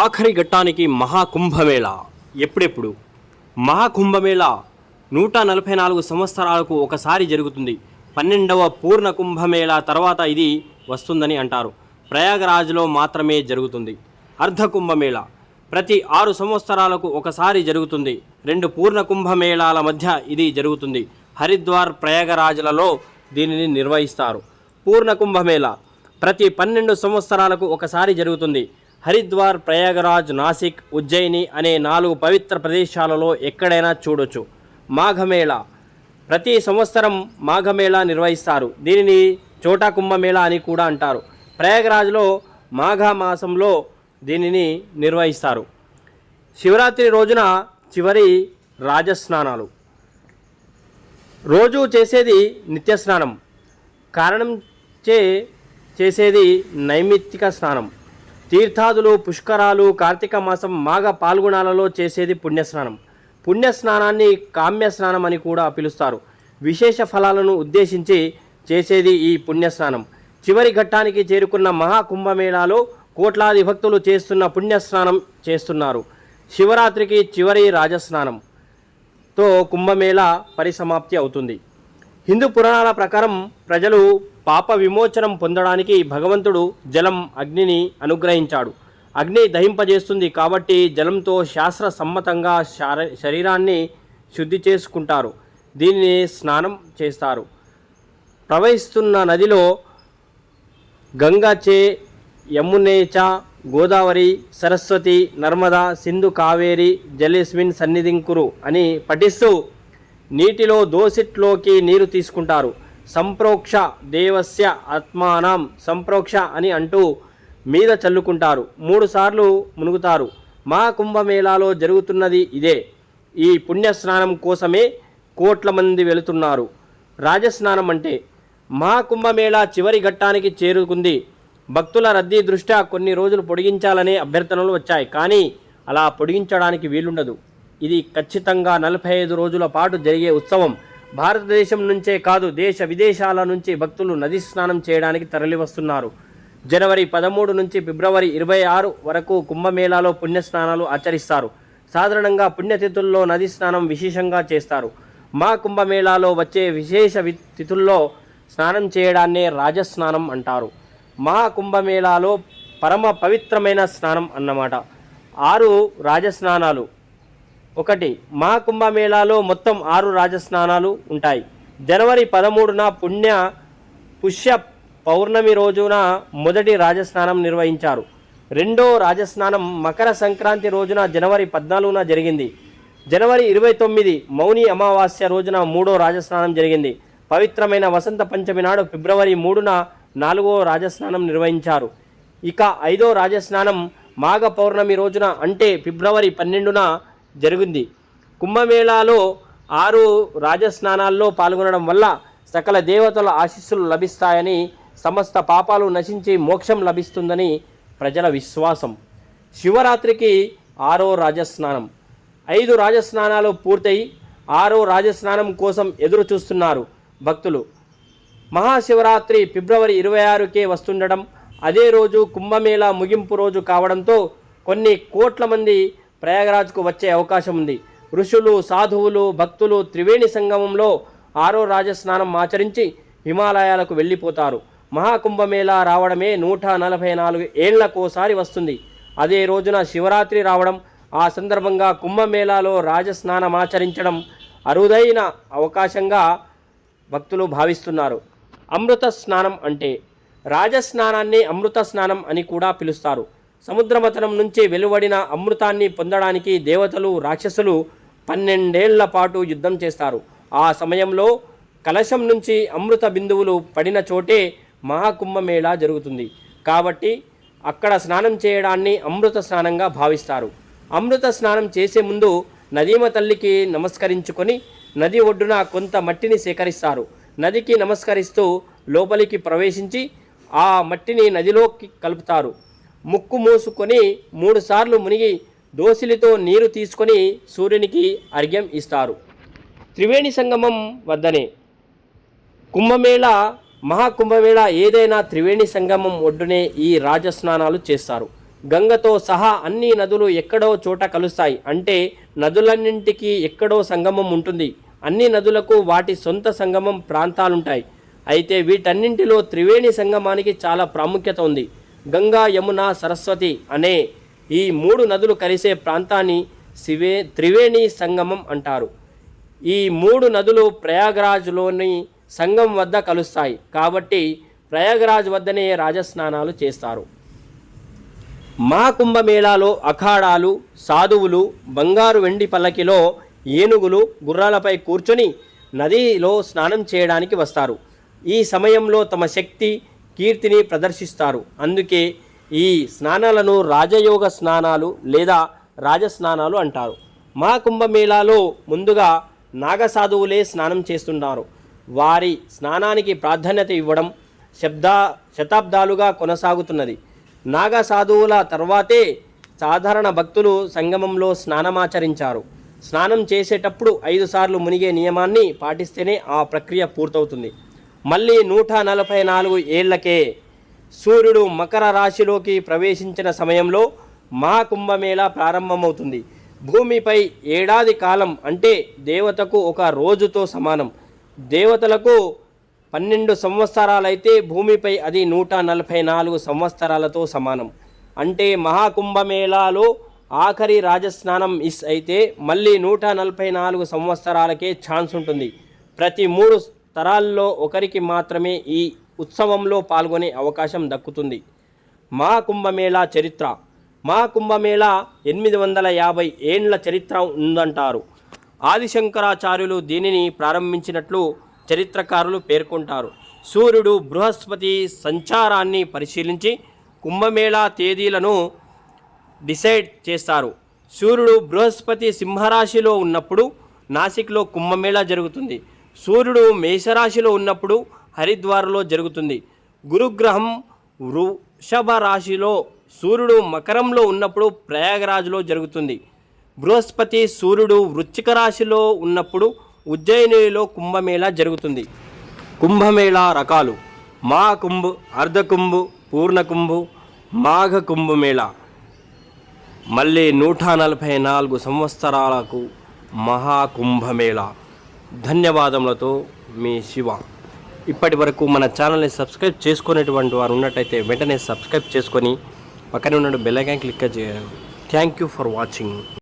ఆఖరి ఘట్టానికి మహాకుంభమేళ. ఎప్పుడెప్పుడు? మహాకుంభమేళ నూట నలభై నాలుగు సంవత్సరాలకు ఒకసారి జరుగుతుంది. పన్నెండవ పూర్ణ కుంభమేళ తర్వాత ఇది వస్తుందని అంటారు. ప్రయాగరాజ్లో మాత్రమే జరుగుతుంది. అర్ధ కుంభమేళ ప్రతి ఆరు సంవత్సరాలకు ఒకసారి జరుగుతుంది. రెండు పూర్ణ కుంభమేళాల మధ్య ఇది జరుగుతుంది. హరిద్వార్ ప్రయాగరాజ్లలో దీనిని నిర్వహిస్తారు. పూర్ణ కుంభమేళ ప్రతి పన్నెండు సంవత్సరాలకు ఒకసారి జరుగుతుంది. హరిద్వార్ ప్రయాగరాజ్ నాసిక్ ఉజ్జయిని అనే నాలుగు పవిత్ర ప్రదేశాలలో ఎక్కడైనా చూడొచ్చు. మాఘమేళ. ప్రతి సంవత్సరం మాఘమేళా నిర్వహిస్తారు. దీనిని చోటా కుంభమేళా అని కూడా అంటారు. ప్రయాగరాజ్లో మాఘ మాసంలో దీనిని నిర్వహిస్తారు. శివరాత్రి రోజున చివరి రాజస్నానాలు. రోజు చేసేది నిత్య స్నానం కారణం చే చేసేది నైమిత్తిక స్నానం. తీర్థాదులు పుష్కరాలు కార్తీక మాసం మాఘ పాల్గొనాలలో చేసేది పుణ్యస్నానం. పుణ్యస్నానాన్ని కామ్యస్నానం అని కూడా పిలుస్తారు. విశేష ఫలాలను ఉద్దేశించి చేసేది ఈ పుణ్యస్నానం. చివరి ఘట్టానికి చేరుకున్న మహాకుంభమేళాలో కోట్లాది భక్తులు చేస్తున్న పుణ్యస్నానం చేస్తున్నారు. శివరాత్రికి చివరి రాజస్నానం. తో కుంభమేళ పరిసమాప్తి అవుతుంది. హిందూ పురాణాల ప్రకారం ప్రజలు పాప విమోచనం పొందడానికి భగవంతుడు జలం అగ్నిని అనుగ్రహించాడు. అగ్ని దహింపజేస్తుంది కాబట్టి జలంతో శాస్త్ర సమ్మతంగా శార- శరీరాన్ని శుద్ధి చేసుకుంటారు. దీనిని స్నానం చేస్తారు. ప్రవహిస్తున్న నదిలో గంగాచే యమునేచ గోదావరి సరస్వతి నర్మదా సింధు కావేరి జలేస్మిన్ సన్నిధింకురు అని పఠిస్తూ నీటిలో దోసిట్లోకి నీరు తీసుకుంటారు. సంప్రోక్ష దేవస్య ఆత్మానం. సంప్రోక్ష అని అంటూ మీద చల్లుకుంటారు. మూడుసార్లు మునుగుతారు. మా కుంభమేళాలో జరుగుతున్నది ఇదే. ఈ పుణ్యస్నానం కోసమే కోట్ల మంది వెళుతున్నారు. రాజస్నానం అంటే మహాకుంభమేళా చివరి ఘట్టానికి చేరుకుంది. భక్తుల రద్దీ దృష్ట్యా కొన్ని రోజులు పొడిగించాలనే అభ్యర్థనలు వచ్చాయి. కానీ అలా పొడిగించడానికి వీలుండదు. ఇది ఖచ్చితంగా నలభై ఐదు రోజుల పాటు జరిగే ఉత్సవం. భారతదేశం నుంచే కాదు దేశ విదేశాల నుంచి భక్తులు నది స్నానం చేయడానికి తరలివస్తున్నారు. జనవరి పదమూడు నుంచి ఫిబ్రవరి ఇరవై ఆరు వరకు కుంభమేళాలో పుణ్యస్నానాలు ఆచరిస్తారు. సాధారణంగా పుణ్యతిథుల్లో నది స్నానం విశేషంగా చేస్తారు. మా కుంభమేళాలో వచ్చే విశేష వి- తిథుల్లో స్నానం చేయడాన్నే రాజస్నానం అంటారు. మా కుంభమేళాలో పరమ పవిత్రమైన స్నానం అన్నమాట. ఆరు రాజస్నానాలు. ఒకటి మా కుంభమేళాలో మొత్తం ఆరు రాజస్నానాలు ఉంటాయి. జనవరి పదమూడున పుణ్య పుష్య పౌర్ణమి రోజున మొదటి రాజస్నానం నిర్వహించారు. రెండో రాజస్నానం మకర సంక్రాంతి రోజున జనవరి పద్నాలుగున జరిగింది. జనవరి ఇరవై తొమ్మిది మౌని అమావాస్య రోజున మూడో రాజస్నానం జరిగింది. పవిత్రమైన వసంత పంచమి నాడు ఫిబ్రవరి మూడున నాలుగో రాజస్నానం నిర్వహించారు. ఇక ఐదో రాజస్నానం మాఘ పౌర్ణమి రోజున అంటే ఫిబ్రవరి పన్నెండున జరిగింది. కుంభమేళాలో ఆరు రాజస్నానాల్లో పాల్గొనడం వల్ల సకల దేవతల ఆశీస్సులు లభిస్తాయని సమస్త పాపాలు నశించి మోక్షం లభిస్తుందని ప్రజల విశ్వాసం. శివరాత్రికి ఆరో రాజస్నానం. ఐదు రాజస్నానాలు పూర్తయి ఆరో రాజస్నానం కోసం ఎదురు చూస్తున్నారు భక్తులు. మహాశివరాత్రి ఫిబ్రవరి ఇరవై ఆరుకే వస్తుండడం అదే రోజు కుంభమేళా ముగింపు రోజు కావడంతో కొన్ని కోట్ల మంది ప్రయాగరాజ్కు వచ్చే అవకాశం ఉంది. ఋషులు సాధువులు భక్తులు త్రివేణి సంగమంలో ఆరో రాజస్నానం ఆచరించి హిమాలయాలకు వెళ్ళిపోతారు. మహాకుంభమేళా రావడమే నూట నలభై నాలుగు ఏళ్ళకోసారి వస్తుంది. అదే రోజున శివరాత్రి రావడం ఆ సందర్భంగా కుంభమేళాలో రాజస్నానం ఆచరించడం అరుదైన అవకాశంగా భక్తులు భావిస్తున్నారు. అమృత స్నానం అంటే రాజస్నానాన్ని అమృత స్నానం అని కూడా పిలుస్తారు. సముద్రమతనం నుంచి వెలువడిన అమృతాన్ని పొందడానికి దేవతలు రాక్షసులు పన్నెండేళ్ళ పాటు యుద్ధం చేస్తారు. ఆ సమయంలో కలశం నుంచి అమృత బిందువులు పడిన చోటే మహాకుంభమేళా జరుగుతుంది. కాబట్టి అక్కడ స్నానం చేయడాన్ని అమృత స్నానంగా భావిస్తారు. అమృత స్నానం చేసే ముందు నదీమ తల్లికి నమస్కరించుకొని నది ఒడ్డున కొంత మట్టిని సేకరిస్తారు. నదికి నమస్కరిస్తూ లోపలికి ప్రవేశించి ఆ మట్టిని నదిలోకి కలుపుతారు. ముక్కు మూసుకొని మూడుసార్లు మునిగి దోసిలితో నీరు తీసుకొని సూర్యునికి అర్ఘ్యం ఇస్తారు. త్రివేణి సంగమం వద్దనే. కుంభమేళ మహాకుంభమేళ ఏదైనా త్రివేణి సంగమం ఒడ్డునే ఈ రాజస్నానాలు చేస్తారు. గంగతో సహా అన్ని నదులు ఎక్కడో చోట కలుస్తాయి. అంటే నదులన్నింటికి ఎక్కడో సంగమం ఉంటుంది. అన్ని నదులకు వాటి సొంత సంగమం ప్రాంతాలుంటాయి. అయితే వీటన్నింటిలో త్రివేణి సంగమానికి చాలా ప్రాముఖ్యత ఉంది. గంగా యమున సరస్వతి అనే ఈ మూడు నదులు కలిసే ప్రాంతాన్ని శివే త్రివేణి సంగమం అంటారు. ఈ మూడు నదులు ప్రయాగరాజ్లోని సంగం వద్ద కలుస్తాయి. కాబట్టి ప్రయాగరాజ్ వద్దనే రాజస్నానాలు చేస్తారు. మహాకుంభమేళాలో అఖాడాలు సాధువులు బంగారు వెండి పల్లకిలో ఏనుగులు గుర్రాలపై కూర్చొని నదిలో స్నానం చేయడానికి వస్తారు. ఈ సమయంలో తమ శక్తి కీర్తిని ప్రదర్శిస్తారు. అందుకే ఈ స్నానాలను రాజయోగ స్నానాలు లేదా రాజస్నానాలు అంటారు. మా కుంభమేళాలో ముందుగా నాగసాధువులే స్నానం చేస్తున్నారు వారి స్నానానికి ప్రాధాన్యత ఇవ్వడం శబ్ద శతాబ్దాలుగా కొనసాగుతున్నది. నాగ సాధువుల తర్వాతే సాధారణ భక్తులు సంగమంలో స్నానమాచరించారు. స్నానం చేసేటప్పుడు ఐదు సార్లు మునిగే నియమాన్ని పాటిస్తేనే ఆ ప్రక్రియ పూర్తవుతుంది. మళ్ళీ నూట నలభై నాలుగు ఏళ్ళకే సూర్యుడు మకర రాశిలోకి ప్రవేశించిన సమయంలో మహాకుంభమేళ ప్రారంభమవుతుంది. భూమిపై ఏడాది కాలం అంటే దేవతకు ఒక రోజుతో సమానం. దేవతలకు పన్నెండు సంవత్సరాలైతే భూమిపై అది నూట నలభై నాలుగు సంవత్సరాలతో సమానం. అంటే మహాకుంభమేళాలో ఆఖరి రాజస్నానం ఇస్ అయితే మళ్ళీ నూట నలభై నాలుగు సంవత్సరాలకే ఛాన్స్ ఉంటుంది. ప్రతి మూడు తరాల్లో ఒకరికి మాత్రమే ఈ ఉత్సవంలో పాల్గొనే అవకాశం దక్కుతుంది. మహాకుంభమేళా చరిత్ర. మహాకుంభమేళా ఎనిమిది వందల యాభై ఏండ్ల చరిత్ర ఉందంటారు. ఆదిశంకరాచార్యులు దీనిని ప్రారంభించినట్లు చరిత్రకారులు పేర్కొంటారు. సూర్యుడు బృహస్పతి సంచారాన్ని పరిశీలించి కుంభమేళా తేదీలను డిసైడ్ చేస్తారు. సూర్యుడు బృహస్పతి సింహరాశిలో ఉన్నప్పుడు నాసిక్లో కుంభమేళా జరుగుతుంది. సూర్యుడు మేషరాశిలో ఉన్నప్పుడు హరిద్వార్లో జరుగుతుంది. గురుగ్రహం వృషభ రాశిలో సూర్యుడు మకరంలో ఉన్నప్పుడు ప్రయాగరాజ్లో జరుగుతుంది. బృహస్పతి సూర్యుడు వృచ్చిక రాశిలో ఉన్నప్పుడు ఉజ్జయినిలో కుంభమేళా జరుగుతుంది. కుంభమేళా రకాలు. మహాకుంభ్ అర్ధకుంభు పూర్ణకుంభు మాఘ కుంభమేళా మళ్ళీ నూట నలభై నాలుగు సంవత్సరాలకు మహాకుంభమేళా. ధన్యవాదములతో మీ శివ. ఇప్పటి వరకు మన ఛానల్ని సబ్స్క్రైబ్ చేసుకునేటువంటి వారు ఉన్నట్టయితే వెంటనే సబ్స్క్రైబ్ చేసుకొని పక్కనే ఉన్న బెల్ ఐకాన్ క్లిక్ చేయాలి థ్యాంక్ యూ ఫర్ వాచింగ్